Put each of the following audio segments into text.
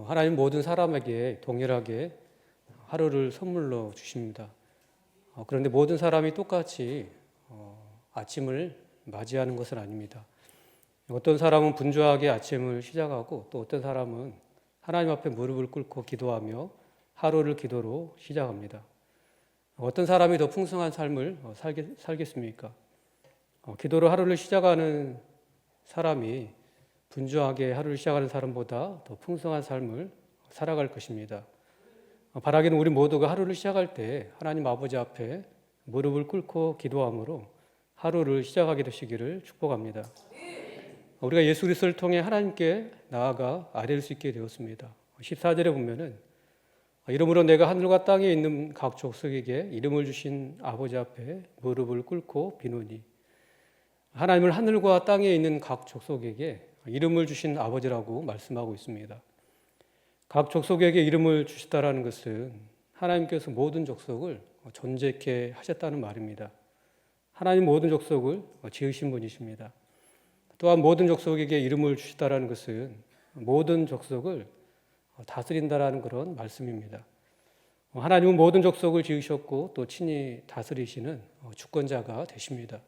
어, 하나님 모든 사람에게 동일하게 하루를 선물로 주십니다. 어, 그런데 모든 사람이 똑같이 어, 아침을 맞이하는 것은 아닙니다. 어떤 사람은 분주하게 아침을 시작하고 또 어떤 사람은 하나님 앞에 무릎을 꿇고 기도하며 하루를 기도로 시작합니다. 어떤 사람이 더 풍성한 삶을 어, 살겠, 살겠 습니까? 어, 기도로 하루를 시작하는 사람이 분주하게 하루를 시작하는 사람보다 더 풍성한 삶을 살아갈 것입니다. 어, 바라기는 우리 모두가 하루를 시작할 때 하나님 아버지 앞에 무릎을 꿇고 기도함으로 하루를 시작하게 되시기를 축복합니다. 우리가 예수 그리스도를 통해 하나님께 나아가 아뢰를 수 있게 되었습니다. 14절에 보면은 이름으로 내가 하늘과 땅에 있는 각 족속에게 이름을 주신 아버지 앞에 무릎을 꿇고 비노니 하나님을 하늘과 땅에 있는 각 족속에게 이름을 주신 아버지라고 말씀하고 있습니다. 각 족속에게 이름을 주시다라는 것은 하나님께서 모든 족속을 존재케 하셨다는 말입니다. 하나님 모든 족속을 지으신 분이십니다. 또한 모든 족속에게 이름을 주시다라는 것은 모든 족속을 다스린다라는 그런 말씀입니다. 하나님은 모든 족속을 지으셨고 또 친히 다스리시는 주권자가 되십니다.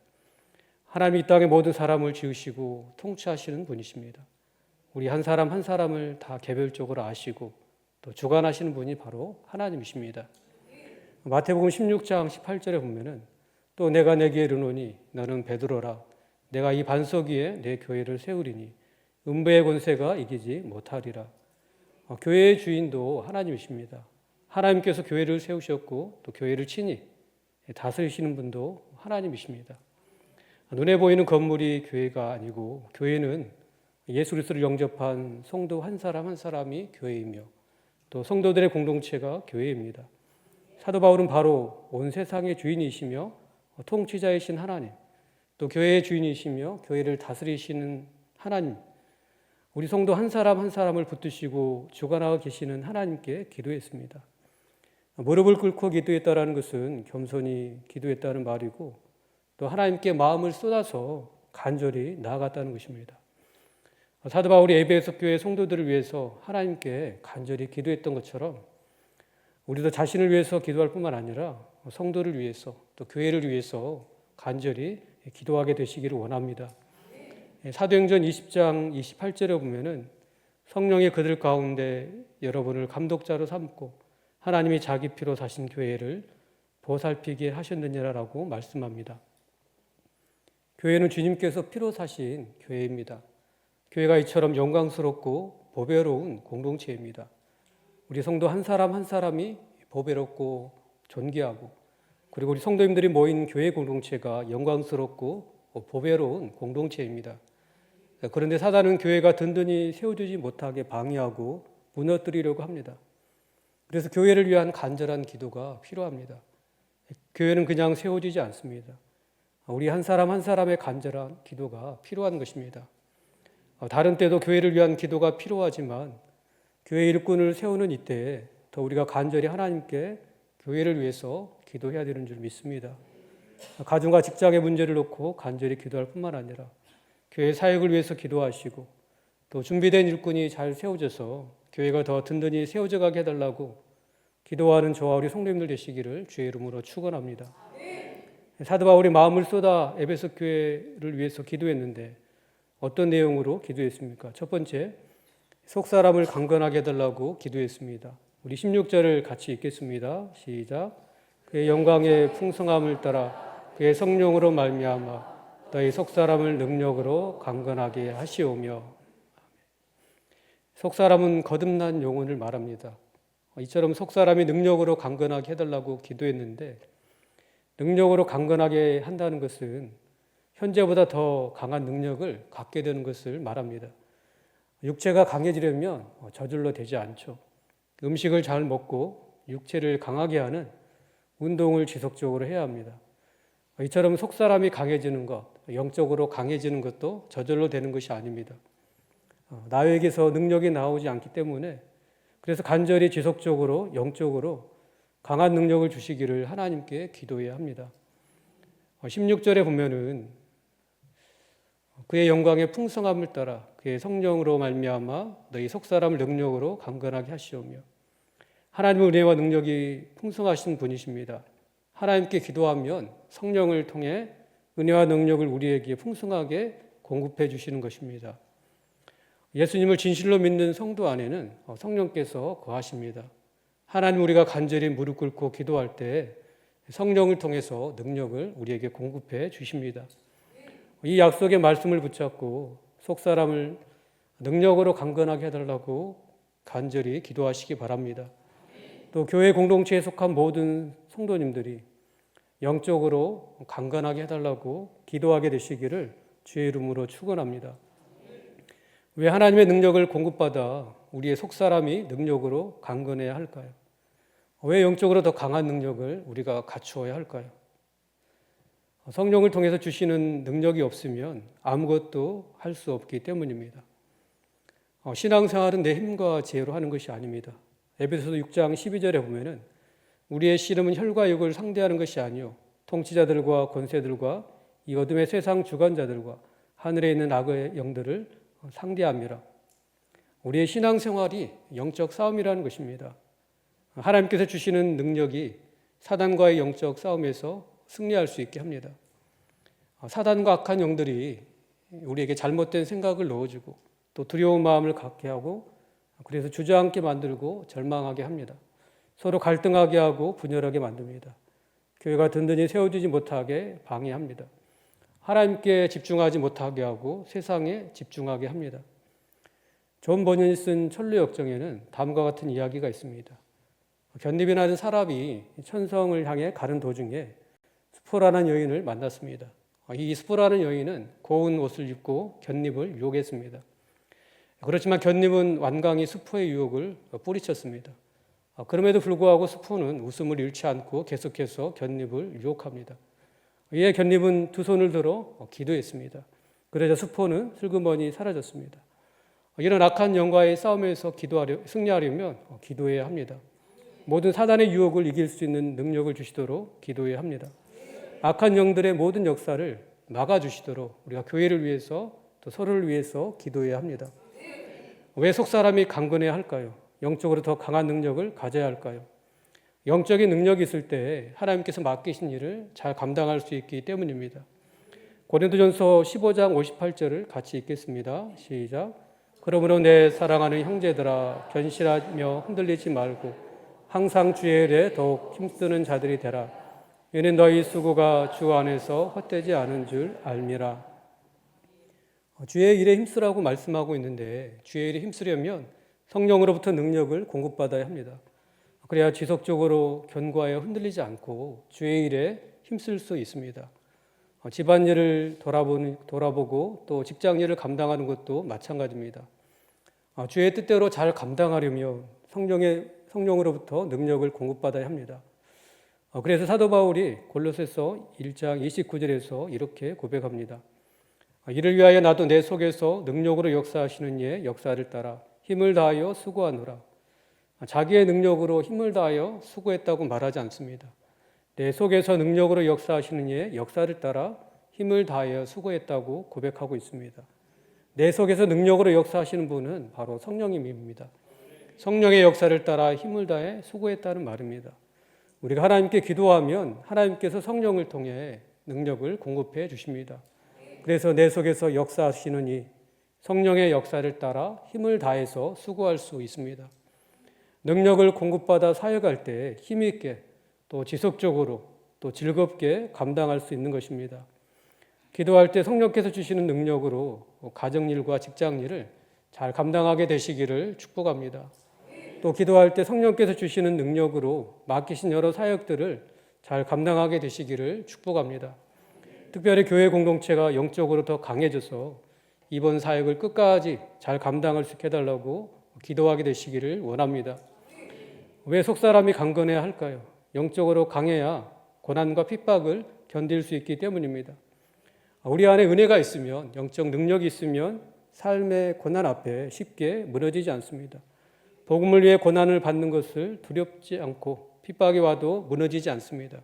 하나님이 이 땅의 모든 사람을 지으시고 통치하시는 분이십니다. 우리 한 사람 한 사람을 다 개별적으로 아시고 또 주관하시는 분이 바로 하나님이십니다. 마태복음 16장 18절에 보면은 또 내가 내게 이르노니 너는 베드로라 내가 이 반석 위에 내 교회를 세우리니 음부의 권세가 이기지 못하리라. 어, 교회의 주인도 하나님이십니다. 하나님께서 교회를 세우셨고 또 교회를 친히 다스리시는 분도 하나님이십니다. 눈에 보이는 건물이 교회가 아니고 교회는 예수 그리스도를 영접한 성도 한 사람 한 사람이 교회이며 또 성도들의 공동체가 교회입니다. 사도 바울은 바로 온 세상의 주인이시며 통치자이신 하나님, 또 교회의 주인이시며 교회를 다스리시는 하나님, 우리 성도 한 사람 한 사람을 붙드시고 주관하고 계시는 하나님께 기도했습니다. 무릎을 꿇고 기도했다라는 것은 겸손히 기도했다는 말이고 또 하나님께 마음을 쏟아서 간절히 나아갔다는 것입니다. 사도 바울이 에베소 교회 성도들을 위해서 하나님께 간절히 기도했던 것처럼 우리도 자신을 위해서 기도할 뿐만 아니라 성도를 위해서 또 교회를 위해서 간절히 기도하게 되시기를 원합니다. 사도행전 20장 28절에 보면은 성령이 그들 가운데 여러분을 감독자로 삼고 하나님이 자기 피로 사신 교회를 보살피게 하셨느니라라고 말씀합니다. 교회는 주님께서 피로 사신 교회입니다. 교회가 이처럼 영광스럽고 보배로운 공동체입니다. 우리 성도 한 사람 한 사람이 보배롭고 존귀하고 그리고 우리 성도님들이 모인 교회 공동체가 영광스럽고 보배로운 공동체입니다. 그런데 사단은 교회가 든든히 세워지지 못하게 방해하고 무너뜨리려고 합니다. 그래서 교회를 위한 간절한 기도가 필요합니다. 교회는 그냥 세워지지 않습니다. 우리 한 사람 한 사람의 간절한 기도가 필요한 것입니다. 다른 때도 교회를 위한 기도가 필요하지만 교회 일꾼을 세우는 이때에 더 우리가 간절히 하나님께 교회를 위해서 기도해야 되는 줄 믿습니다. 가정과 직장의 문제를 놓고 간절히 기도할 뿐만 아니라 교회 사역을 위해서 기도하시고 또 준비된 일꾼이 잘 세워져서 교회가 더 든든히 세워져 가게 해달라고 기도하는 저와 우리 성도님들 되시기를 주의 이름으로 축원합니다. 사도 바울이 마음을 쏟아 에베소 교회를 위해서 기도했는데 어떤 내용으로 기도했습니까? 첫 번째, 속 사람을 강건하게 해달라고 기도했습니다. 우리 16절을 같이 읽겠습니다. 시작. 그의 영광의 풍성함을 따라 그의 성령으로 말미암아 너희 속 사람을 능력으로 강건하게 하시오며 속 사람은 거듭난 영혼을 말합니다. 이처럼 속 사람이 능력으로 강건하게 해달라고 기도했는데 능력으로 강건하게 한다는 것은 현재보다 더 강한 능력을 갖게 되는 것을 말합니다. 육체가 강해지려면 저절로 되지 않죠. 음식을 잘 먹고 육체를 강하게 하는 운동을 지속적으로 해야 합니다. 이처럼 속 사람이 강해지는 것, 영적으로 강해지는 것도 저절로 되는 것이 아닙니다. 어, 나에게서 능력이 나오지 않기 때문에 그래서 간절히 지속적으로 영적으로 강한 능력을 주시기를 하나님께 기도해야 합니다. 16절에 어, 보면은 그의 영광의 풍성함을 따라 그의 성령으로 말미암아 너희 속사람을 능력으로 강건하게 하시오며 하나님의 은혜와 능력이 풍성하신 분이십니다. 하나님께 기도하면 성령을 통해 은혜와 능력을 우리에게 풍성하게 공급해 주시는 것입니다. 예수님을 진실로 믿는 성도 안에는 성령께서 거하십니다. 하나님 우리가 간절히 무릎 꿇고 기도할 때 성령을 통해서 능력을 우리에게 공급해 주십니다. 이 약속의 말씀을 붙잡고 속 사람을 능력으로 강건하게 해달라고 간절히 기도하시기 바랍니다. 또 교회 공동체에 속한 모든 성도님들이 영적으로 강건하게 해달라고 기도하게 되시기를 주의 이름으로 축원합니다. 왜 하나님의 능력을 공급받아 우리의 속 사람이 능력으로 강건해야 할까요? 왜 영적으로 더 강한 능력을 우리가 갖추어야 할까요? 성령을 통해서 주시는 능력이 없으면 아무것도 할 수 없기 때문입니다. 어, 신앙생활은 내 힘과 지혜로 하는 것이 아닙니다. 에베소서 6장 12절에 보면은 우리의 씨름은 혈과 육을 상대하는 것이 아니요 통치자들과 권세들과 이 어둠의 세상 주관자들과 하늘에 있는 악의 영들을 상대함이라. 우리의 신앙생활이 영적 싸움이라는 것입니다. 하나님께서 주시는 능력이 사단과의 영적 싸움에서 승리할 수 있게 합니다. 사단과 악한 영들이 우리에게 잘못된 생각을 넣어주고 또 두려운 마음을 갖게 하고 그래서 주저앉게 만들고 절망하게 합니다. 서로 갈등하게 하고 분열하게 만듭니다. 교회가 든든히 세워지지 못하게 방해합니다. 하나님께 집중하지 못하게 하고 세상에 집중하게 합니다. 존 버년이 쓴 천루 역정에는 다음과 같은 이야기가 있습니다. 견립이라는 사람이 천성을 향해 가는 도중에 스포라는 여인을 만났습니다. 이 스포라는 여인은 고운 옷을 입고 견립을 유혹했습니다. 그렇지만 견립은 완강히 스포의 유혹을 뿌리쳤습니다. 그럼에도 불구하고 스포는 웃음을 잃지 않고 계속해서 견립을 유혹합니다. 이에 견립은 두 손을 들어 기도했습니다. 그러자 스포는 슬그머니 사라졌습니다. 이런 악한 영과의 싸움에서 기도하려, 승리하려면 기도해야 합니다. 모든 사단의 유혹을 이길 수 있는 능력을 주시도록 기도해야 합니다. 악한 영들의 모든 역사를 막아주시도록 우리가 교회를 위해서 또 서로를 위해서 기도해야 합니다. 왜 속 사람이 강건해야 할까요? 영적으로 더 강한 능력을 가져야 할까요? 영적인 능력이 있을 때 하나님께서 맡기신 일을 잘 감당할 수 있기 때문입니다. 고린도전서 15장 58절을 같이 읽겠습니다. 시작. 그러므로 내 사랑하는 형제들아 견실하며 흔들리지 말고 항상 주의 일에 더욱 힘쓰는 자들이 되라. 이는 너희 수고가 주 안에서 헛되지 않은 줄 알미라. 주의 일에 힘쓰라고 말씀하고 있는데 주의 일에 힘쓰려면 성령으로부터 능력을 공급받아야 합니다. 그래야 지속적으로 견고하여 흔들리지 않고 주의 일에 힘쓸 수 있습니다. 집안일을 돌아보고 또 직장일을 감당하는 것도 마찬가지입니다. 주의 뜻대로 잘 감당하려면 성령의 성령으로부터 능력을 공급받아야 합니다. 어, 그래서 사도 바울이 골로새서 1장 29절에서 이렇게 고백합니다. 어, 이를 위하여 나도 내 속에서 능력으로 역사하시는 이의 역사를 따라 힘을 다하여 수고하노라. 어, 자기의 능력으로 힘을 다하여 수고했다고 말하지 않습니다. 내 속에서 능력으로 역사하시는 이의 역사를 따라 힘을 다하여 수고했다고 고백하고 있습니다. 내 속에서 능력으로 역사하시는 분은 바로 성령님입니다. 성령의 역사를 따라 힘을 다해 수고했다는 말입니다. 우리가 하나님께 기도하면 하나님께서 성령을 통해 능력을 공급해 주십니다. 그래서 내 속에서 역사하시는 이 성령의 역사를 따라 힘을 다해서 수고할 수 있습니다. 능력을 공급받아 사역할 때 힘있게 또 지속적으로 또 즐겁게 감당할 수 있는 것입니다. 기도할 때 성령께서 주시는 능력으로 가정일과 직장일을 잘 감당하게 되시기를 축복합니다. 또 기도할 때 성령께서 주시는 능력으로 맡기신 여러 사역들을 잘 감당하게 되시기를 축복합니다. 특별히 교회 공동체가 영적으로 더 강해져서 이번 사역을 끝까지 잘 감당할 수 있게 해달라고 기도하게 되시기를 원합니다. 왜 속사람이 강건해야 할까요? 영적으로 강해야 고난과 핍박을 견딜 수 있기 때문입니다. 우리 안에 은혜가 있으면, 영적 능력이 있으면 삶의 고난 앞에 쉽게 무너지지 않습니다. 복음을 위해 고난을 받는 것을 두렵지 않고 핍박이 와도 무너지지 않습니다.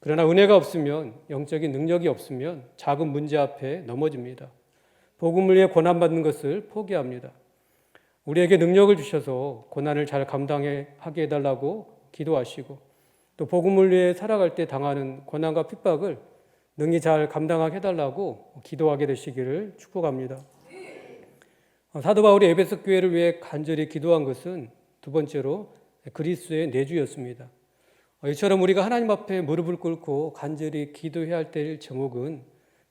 그러나 은혜가 없으면 영적인 능력이 없으면 작은 문제 앞에 넘어집니다. 복음을 위해 고난받는 것을 포기합니다. 우리에게 능력을 주셔서 고난을 잘 감당하게 해달라고 기도하시고 또 복음을 위해 살아갈 때 당하는 고난과 핍박을 능히 잘 감당하게 해달라고 기도하게 되시기를 축복합니다. 어, 사도 바울이 에베소 교회를 위해 간절히 기도한 것은 두 번째로 그리스도의 내주였습니다. 어, 이처럼 우리가 하나님 앞에 무릎을 꿇고 간절히 기도해야 할 때의 제목은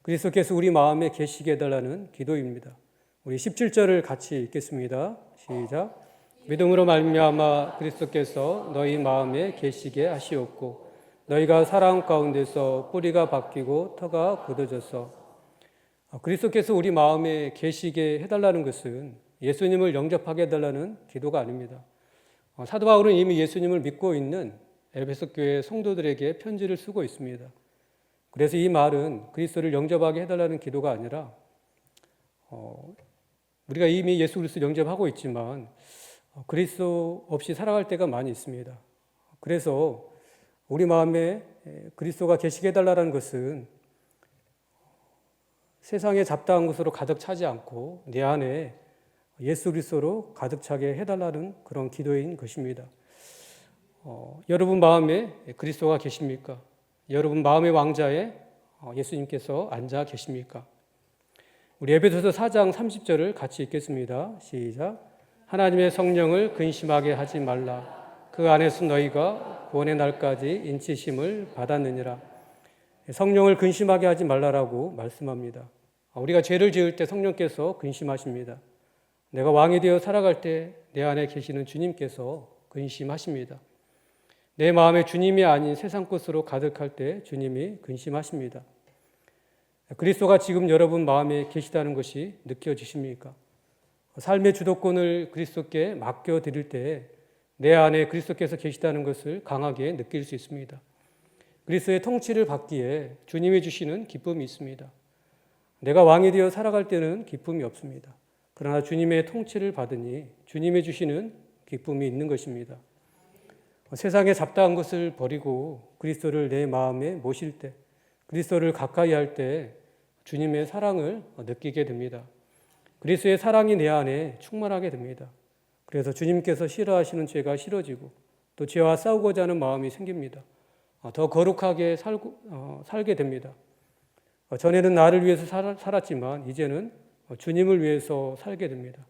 그리스도께서 우리 마음에 계시게 해달라는 기도입니다. 우리 17절을 같이 읽겠습니다. 시작. 믿음으로 말미암아 그리스도께서 너희 마음에 계시게 하시옵고 너희가 사랑 가운데서 뿌리가 바뀌고 터가 굳어져서 어, 그리스도께서 우리 마음에 계시게 해달라는 것은 예수님을 영접하게 해달라는 기도가 아닙니다. 어, 사도 바울은 이미 예수님을 믿고 있는 에베소 교회 성도들에게 편지를 쓰고 있습니다. 그래서 이 말은 그리스도를 영접하게 해달라는 기도가 아니라 어, 우리가 이미 예수 그리스도 영접하고 있지만 어, 그리스도 없이 살아갈 때가 많이 있습니다. 그래서 우리 마음에 그리스도가 계시게 해달라는 것은 세상에 잡다한 것으로 가득 차지 않고 내 안에 예수 그리스도로 가득 차게 해달라는 그런 기도인 것입니다. 어, 여러분 마음에 그리스도가 계십니까? 여러분 마음의 왕자에 어, 예수님께서 앉아 계십니까? 우리 에베소서 4장 30절을 같이 읽겠습니다. 시작. 하나님의 성령을 근심하게 하지 말라. 그 안에서 너희가 구원의 날까지 인치심을 받았느니라. 성령을 근심하게 하지 말라라고 말씀합니다. 우리가 죄를 지을 때 성령께서 근심하십니다. 내가 왕이 되어 살아갈 때 내 안에 계시는 주님께서 근심하십니다. 내 마음에 주님이 아닌 세상 것으로 가득할 때 주님이 근심하십니다. 그리스도가 지금 여러분 마음에 계시다는 것이 느껴지십니까? 삶의 주도권을 그리스도께 맡겨 드릴 때 내 안에 그리스도께서 계시다는 것을 강하게 느낄 수 있습니다. 그리스도의 통치를 받기에 주님이 주시는 기쁨이 있습니다. 내가 왕이 되어 살아갈 때는 기쁨이 없습니다. 그러나 주님의 통치를 받으니 주님이 주시는 기쁨이 있는 것입니다. 세상에 잡다한 것을 버리고 그리스도를 내 마음에 모실 때, 그리스도를 가까이 할 때 주님의 사랑을 느끼게 됩니다. 그리스도의 사랑이 내 안에 충만하게 됩니다. 그래서 주님께서 싫어하시는 죄가 싫어지고 또 죄와 싸우고자 하는 마음이 생깁니다. 어, 더 거룩하게 살고, 어, 살게 됩니다. 어, 전에는 나를 위해서 살았지만 이제는 주님을 위해서 살게 됩니다.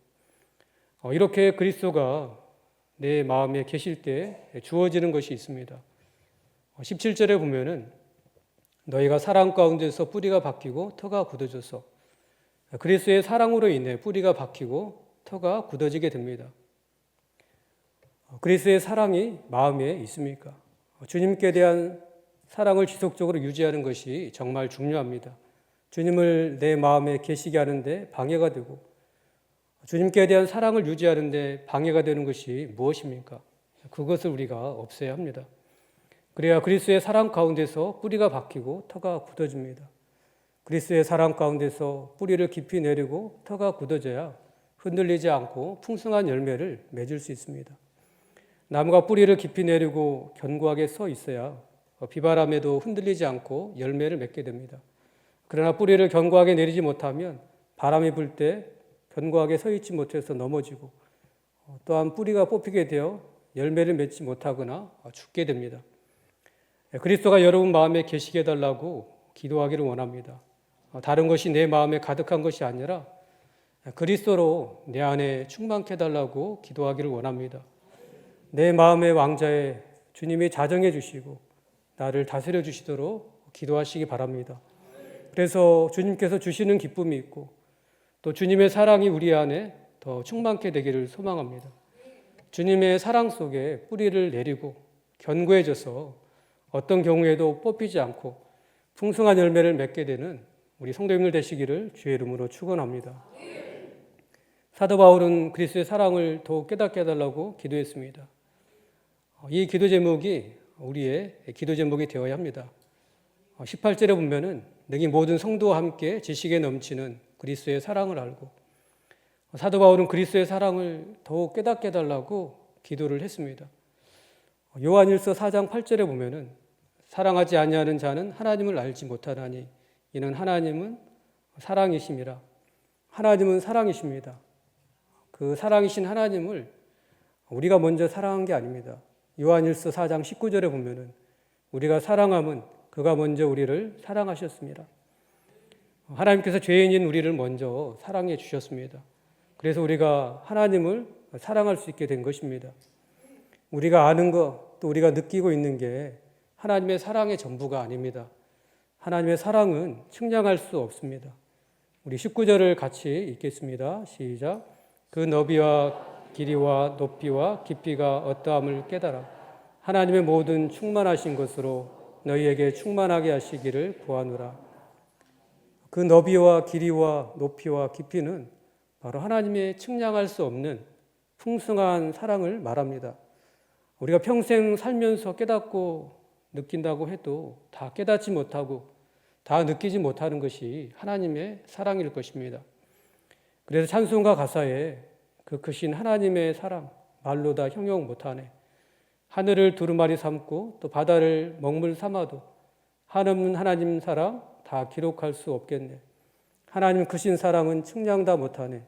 어, 이렇게 그리스도가 내 마음에 계실 때 주어지는 것이 있습니다. 17절에 어, 보면은 너희가 사랑 가운데서 뿌리가 바뀌고 터가 굳어져서 그리스도의 사랑으로 인해 뿌리가 박히고 터가 굳어지게 됩니다. 그리스도의 사랑이 마음에 있습니까? 주님께 대한 사랑을 지속적으로 유지하는 것이 정말 중요합니다. 주님을 내 마음에 계시게 하는데 방해가 되고 주님께 대한 사랑을 유지하는데 방해가 되는 것이 무엇입니까? 그것을 우리가 없애야 합니다. 그래야 그리스도의 사랑 가운데서 뿌리가 박히고 터가 굳어집니다. 그리스의 사랑 가운데서 뿌리를 깊이 내리고 터가 굳어져야 흔들리지 않고 풍성한 열매를 맺을 수 있습니다. 나무가 뿌리를 깊이 내리고 견고하게 서 있어야 비바람에도 흔들리지 않고 열매를 맺게 됩니다. 그러나 뿌리를 견고하게 내리지 못하면 바람이 불 때 견고하게 서 있지 못해서 넘어지고 또한 뿌리가 뽑히게 되어 열매를 맺지 못하거나 죽게 됩니다. 그리스도가 여러분 마음에 계시게 해달라고 기도하기를 원합니다. 어, 다른 것이 내 마음에 가득한 것이 아니라 그리스도로 내 안에 충만케 달라고 기도하기를 원합니다. 내 마음의 왕자에 주님이 자정해 주시고 나를 다스려 주시도록 기도하시기 바랍니다. 그래서 주님께서 주시는 기쁨이 있고 또 주님의 사랑이 우리 안에 더 충만케 되기를 소망합니다. 주님의 사랑 속에 뿌리를 내리고 견고해져서 어떤 경우에도 뽑히지 않고 풍성한 열매를 맺게 되는 우리 성도님들 되시기를 주의 이름으로 축원합니다. 사도 바울은 그리스도의 사랑을 더욱 깨닫게 해달라고 기도했습니다. 이 기도 제목이 우리의 기도 제목이 되어야 합니다. 18절에 보면은 능히 모든 성도와 함께 지식에 넘치는 그리스도의 사랑을 알고 사도 바울은 그리스도의 사랑을 더욱 깨닫게 해달라고 기도를 했습니다. 요한일서 4장 8절에 보면은 사랑하지 아니하는 자는 하나님을 알지 못하나니 이는 하나님은 사랑이심이라. 하나님은 사랑이십니다. 그 사랑이신 하나님을 우리가 먼저 사랑한 게 아닙니다. 요한일서 4장 19절에 보면은 우리가 사랑함은 그가 먼저 우리를 사랑하셨습니다. 하나님께서 죄인인 우리를 먼저 사랑해 주셨습니다. 그래서 우리가 하나님을 사랑할 수 있게 된 것입니다. 우리가 아는 것, 또 우리가 느끼고 있는 게 하나님의 사랑의 전부가 아닙니다. 하나님의 사랑은 측량할 수 없습니다. 우리 19절을 같이 읽겠습니다. 시작. 그 너비와 길이와 높이와 깊이가 어떠함을 깨달아 하나님의 모든 충만하신 것으로 너희에게 충만하게 하시기를 구하노라. 그 너비와 길이와 높이와 깊이는 바로 하나님의 측량할 수 없는 풍성한 사랑을 말합니다. 우리가 평생 살면서 깨닫고 느낀다고 해도 다 깨닫지 못하고 다 느끼지 못하는 것이 하나님의 사랑일 것입니다. 그래서 찬송가 가사에 그 크신 하나님의 사랑 말로 다 형용 못하네. 하늘을 두루마리 삼고 또 바다를 먹물 삼아도 한없는 하나님 사랑 다 기록할 수 없겠네. 하나님 크신 사랑은 측량 다 못하네.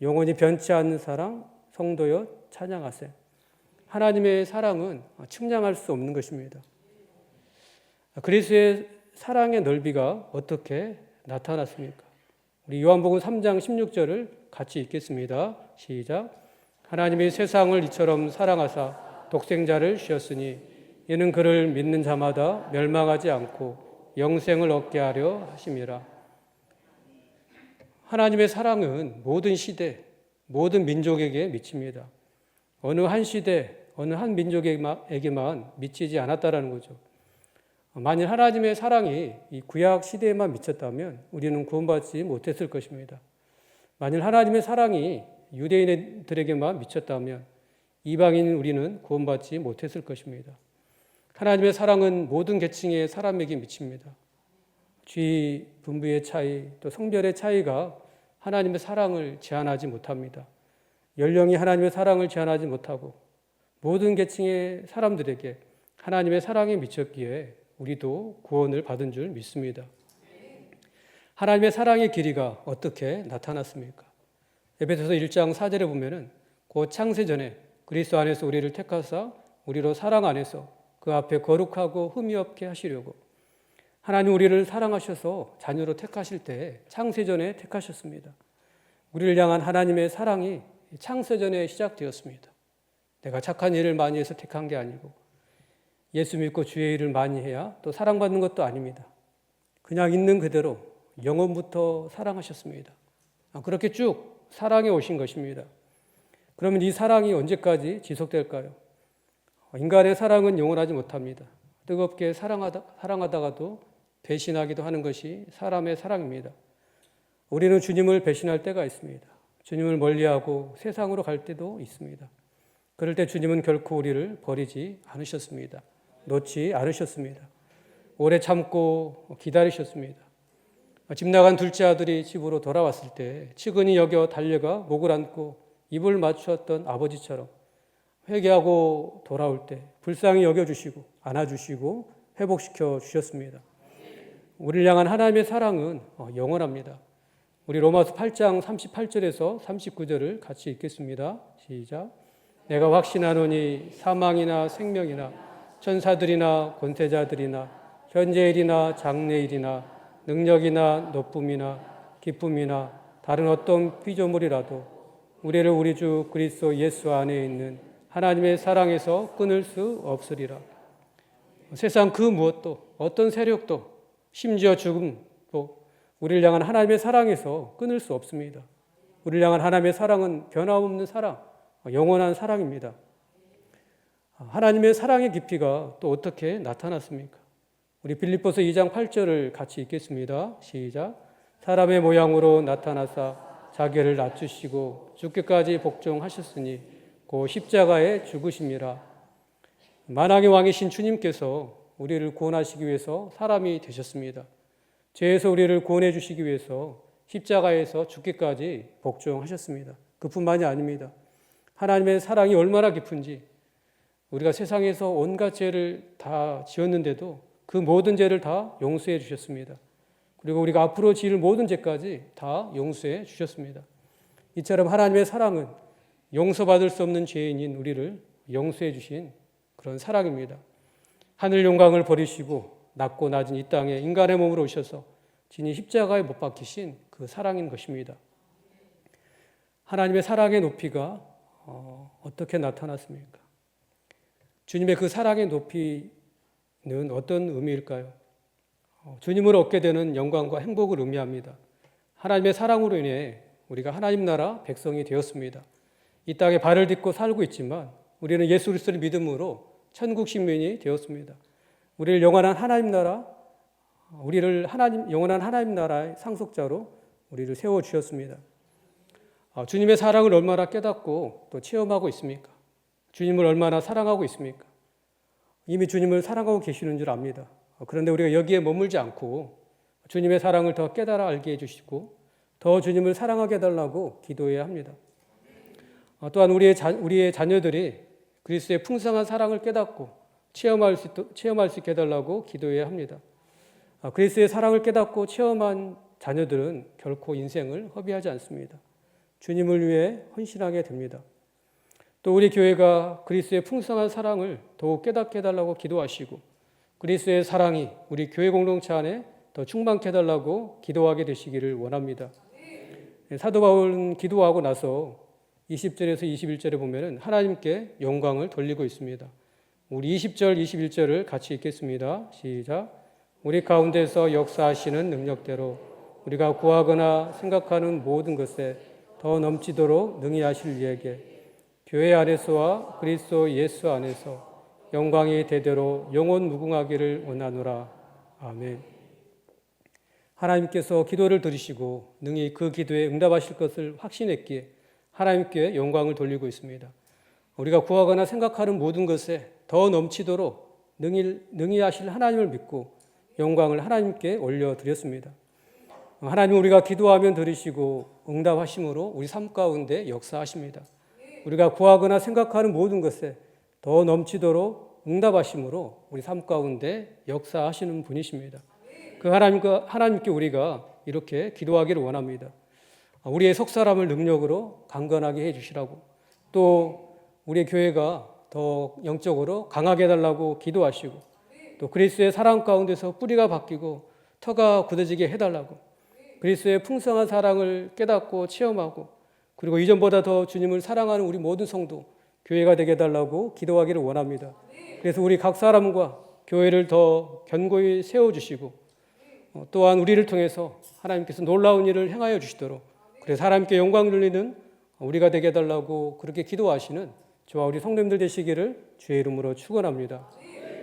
영원히 변치 않는 사랑 성도여 찬양하세. 하나님의 사랑은 측량할 수 없는 것입니다. 그리스의 사랑의 넓이가 어떻게 나타났습니까? 우리 요한복음 3장 16절을 같이 읽겠습니다. 시작. 하나님이 세상을 이처럼 사랑하사 독생자를 주셨으니 이는 그를 믿는 자마다 멸망하지 않고 영생을 얻게 하려 하심이라. 하나님의 사랑은 모든 시대, 모든 민족에게 미칩니다. 어느 한 시대, 어느 한 민족에게만 미치지 않았다라는 거죠. 만일 하나님의 사랑이 이 구약 시대에만 미쳤다면 우리는 구원받지 못했을 것입니다. 만일 하나님의 사랑이 유대인들에게만 미쳤다면 이방인 우리는 구원받지 못했을 것입니다. 하나님의 사랑은 모든 계층의 사람에게 미칩니다. 쥐, 분부의 차이, 또 성별의 차이가 하나님의 사랑을 제한하지 못합니다. 연령이 하나님의 사랑을 제한하지 못하고 모든 계층의 사람들에게 하나님의 사랑이 미쳤기에 우리도 구원을 받은 줄 믿습니다. 하나님의 사랑의 길이가 어떻게 나타났습니까? 에베소서 1장 4절에 보면은 곧 창세 전에 그리스도 안에서 우리를 택하사 우리로 사랑 안에서 그 앞에 거룩하고 흠이 없게 하시려고 하나님 우리를 사랑하셔서 자녀로 택하실 때 창세 전에 택하셨습니다. 우리를 향한 하나님의 사랑이 창세 전에 시작되었습니다. 내가 착한 일을 많이 해서 택한 게 아니고 예수 믿고 주의 일을 많이 해야 또 사랑받는 것도 아닙니다. 그냥 있는 그대로 영원부터 사랑하셨습니다. 아, 그렇게 쭉 사랑해 오신 것입니다. 그러면 이 사랑이 언제까지 지속될까요? 인간의 사랑은 영원하지 못합니다. 뜨겁게 사랑하다, 사랑하다가도 배신하기도 하는 것이 사람의 사랑입니다. 우리는 주님을 배신할 때가 있습니다. 주님을 멀리하고 세상으로 갈 때도 있습니다. 그럴 때 주님은 결코 우리를 버리지 않으셨습니다. 놓지 않으셨습니다. 오래 참고 기다리셨습니다. 집 나간 둘째 아들이 집으로 돌아왔을 때 측은히 여겨 달려가 목을 안고 입을 맞추었던 아버지처럼 회개하고 돌아올 때 불쌍히 여겨주시고 안아주시고 회복시켜 주셨습니다. 우리를 향한 하나님의 사랑은 영원합니다. 우리 로마서 8장 38절에서 39절을 같이 읽겠습니다. 시작. 내가 확신하노니 사망이나 생명이나 천사들이나 권세자들이나 현재일이나 장래일이나 능력이나 높음이나 기쁨이나 다른 어떤 피조물이라도 우리를 우리 주 그리스도 예수 안에 있는 하나님의 사랑에서 끊을 수 없으리라. 세상 그 무엇도 어떤 세력도 심지어 죽음도 우리를 향한 하나님의 사랑에서 끊을 수 없습니다. 우리를 향한 하나님의 사랑은 변함없는 사랑, 영원한 사랑입니다. 하나님의 사랑의 깊이가 또 어떻게 나타났습니까? 우리 빌립보서 2장 8절을 같이 읽겠습니다. 시작. 사람의 모양으로 나타나사 자기를 낮추시고 죽기까지 복종하셨으니 그 십자가에 죽으심이라. 만왕의 왕이신 주님께서 우리를 구원하시기 위해서 사람이 되셨습니다. 죄에서 우리를 구원해 주시기 위해서 십자가에서 죽기까지 복종하셨습니다. 그뿐만이 아닙니다. 하나님의 사랑이 얼마나 깊은지 우리가 세상에서 온갖 죄를 다 지었는데도 그 모든 죄를 다 용서해 주셨습니다. 그리고 우리가 앞으로 지을 모든 죄까지 다 용서해 주셨습니다. 이처럼 하나님의 사랑은 용서받을 수 없는 죄인인 우리를 용서해 주신 그런 사랑입니다. 하늘 영광을 버리시고 낮고 낮은 이 땅에 인간의 몸으로 오셔서 진이 십자가에 못 박히신 그 사랑인 것입니다. 하나님의 사랑의 높이가 어, 어떻게 나타났습니까? 주님의 그 사랑의 높이는 어떤 의미일까요? 어, 주님을 얻게 되는 영광과 행복을 의미합니다. 하나님의 사랑으로 인해 우리가 하나님 나라 백성이 되었습니다. 이 땅에 발을 딛고 살고 있지만 우리는 예수 그리스도를 믿음으로 천국 시민이 되었습니다. 우리를 영원한 하나님 나라, 우리를 하나님 영원한 하나님 나라의 상속자로 우리를 세워 주셨습니다. 아, 주님의 사랑을 얼마나 깨닫고 또 체험하고 있습니까? 주님을 얼마나 사랑하고 있습니까? 이미 주님을 사랑하고 계시는 줄 압니다. 아, 그런데 우리가 여기에 머물지 않고 주님의 사랑을 더 깨달아 알게 해주시고 더 주님을 사랑하게 해달라고 기도해야 합니다. 아, 또한 우리의, 자, 우리의 자녀들이 그리스도의 풍성한 사랑을 깨닫고 체험할 수, 체험할 수 있게 해달라고 기도해야 합니다. 아, 그리스도의 사랑을 깨닫고 체험한 자녀들은 결코 인생을 허비하지 않습니다. 주님을 위해 헌신하게 됩니다. 또 우리 교회가 그리스도의 풍성한 사랑을 더욱 깨닫게 해달라고 기도하시고 그리스도의 사랑이 우리 교회 공동체 안에 더 충만케 해달라고 기도하게 되시기를 원합니다. 네, 사도 바울은 기도하고 나서 20절에서 21절에 보면은 하나님께 영광을 돌리고 있습니다. 우리 20절, 21절을 같이 읽겠습니다. 시작. 우리 가운데서 역사하시는 능력대로 우리가 구하거나 생각하는 모든 것에 더 넘치도록 능히 하실 이에게 교회 안에서와 그리스도 예수 안에서 영광이 대대로 영원 무궁하기를 원하노라. 아멘. 하나님께서 기도를 들으시고 능히 그 기도에 응답하실 것을 확신했기에 하나님께 영광을 돌리고 있습니다. 우리가 구하거나 생각하는 모든 것에 더 넘치도록 능히, 능히 하실 하나님을 믿고 영광을 하나님께 올려드렸습니다. 하나님 우리가 기도하면 들으시고 응답하심으로 우리 삶 가운데 역사하십니다. 우리가 구하거나 생각하는 모든 것에 더 넘치도록 응답하심으로 우리 삶 가운데 역사하시는 분이십니다. 그 하나님과 하나님께 우리가 이렇게 기도하기를 원합니다. 우리의 속 사람을 능력으로 강건하게 해 주시라고 또 우리 교회가 더 영적으로 강하게 해달라고 기도하시고 또 그리스도의 사랑 가운데서 뿌리가 바뀌고 터가 굳어지게 해달라고 그리스도의 풍성한 사랑을 깨닫고 체험하고 그리고 이전보다 더 주님을 사랑하는 우리 모든 성도 교회가 되게 해달라고 기도하기를 원합니다. 그래서 우리 각 사람과 교회를 더 견고히 세워주시고 어, 또한 우리를 통해서 하나님께서 놀라운 일을 행하여 주시도록 그래서 하나님께 영광 돌리는 우리가 되게 해달라고 그렇게 기도하시는 저와 우리 성도님들 되시기를 주의 이름으로 축원합니다.